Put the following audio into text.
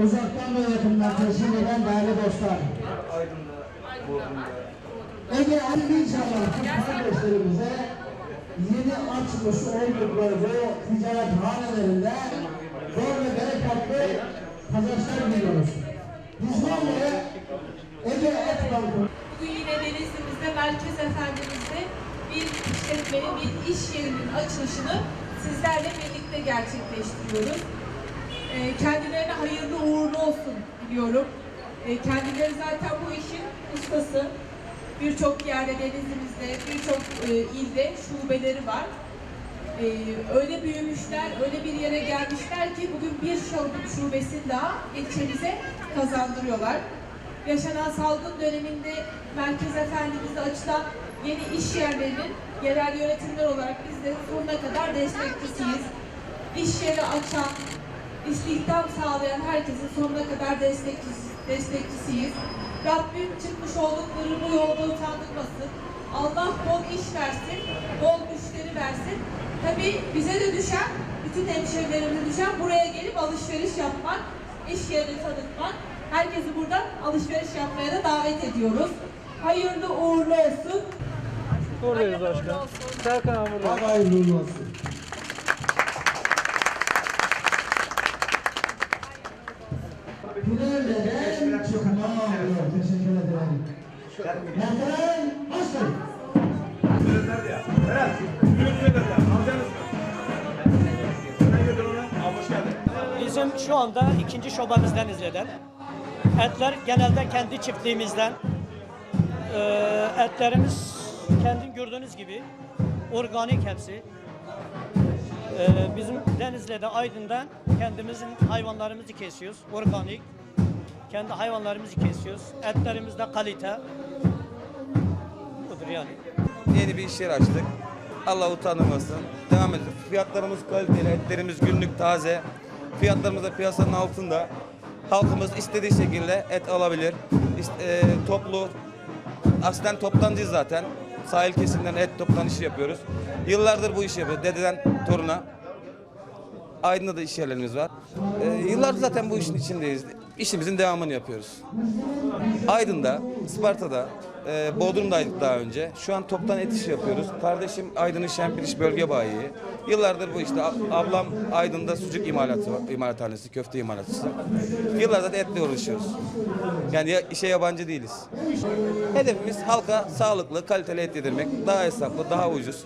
uzaktan ve yakından teşhir eden değerli dostlar. Aydın'da, Bodrum'da. Ege Türk kardeşlerimize yeni açmış oldukları bu ticaret hanelerinde bol ve bereketli kazançlar diliyoruz. Biz böyle Ege Et Bugün yine Denizli'mizde, Merkez Efendimiz'de bir işletmenin, bir iş yerinin açılışını sizlerle birlikte gerçekleştiriyoruz. Ee, kendilerine hayırlı uğurlu olsun diliyorum. Ee, kendileri zaten bu işin ustası. Birçok yerde Denizli'mizde, birçok e, ilde şubeleri var. Ee, öyle büyümüşler, öyle bir yere gelmişler ki bugün bir şube- şubesini daha ilçemize kazandırıyorlar. Yaşanan salgın döneminde Merkez Efendimiz'de açılan yeni iş yerlerinin yerel yönetimler olarak biz de sonuna kadar destekçisiyiz. İş yeri açan, istihdam sağlayan herkesin sonuna kadar destekçisi, destekçisiyiz. Rabbim çıkmış oldukları bu yolda utandırmasın. Allah bol iş versin, bol müşteri versin. Tabii bize de düşen, bütün hemşehrilerimize düşen buraya gelip alışveriş yapmak, iş yerini tanıtmak. Herkesi buradan alışveriş yapmaya da davet ediyoruz. Hayırlı uğurlu olsun. Uğurlu başkan. Serkan. Allah hayırlı uğurlu olsun. Gülerlerden çıkma oluyor. Teşekkür ederim. Muhterem Aslan. Bizim şu anda ikinci şubemizden izleden. Etler genelde kendi çiftliğimizden. Ee, etlerimiz kendin gördüğünüz gibi organik hepsi. Ee, bizim Denizli'de, Aydın'da kendimizin hayvanlarımızı kesiyoruz. Organik. Kendi hayvanlarımızı kesiyoruz. Etlerimiz de kalite. Budur yani. Yeni bir iş yeri açtık. Allah utandırmasın. Devam ediyoruz. Fiyatlarımız kaliteli, etlerimiz günlük taze. Fiyatlarımız da piyasanın altında. Halkımız istediği şekilde et alabilir. İst- e, toplu, aslen toptancıyız zaten. Sahil kesimden et toplanışı yapıyoruz. Yıllardır bu işi yapıyoruz. Dededen toruna. Aydın'da da iş yerlerimiz var. Ee, yıllardır zaten bu işin içindeyiz. İşimizin devamını yapıyoruz. Aydın'da, Isparta'da, e, Bodrum'daydık daha önce. Şu an toptan et işi yapıyoruz. Kardeşim Aydın'ın Şempiliş bölge bayiyi. Yıllardır bu işte. Ab- Ablam Aydın'da sucuk imalatı var, imalathanesi, köfte imalatçısı. Yıllardır etle uğraşıyoruz. Yani ya, işe yabancı değiliz. Hedefimiz halka sağlıklı, kaliteli et yedirmek. Daha hesaplı, daha ucuz.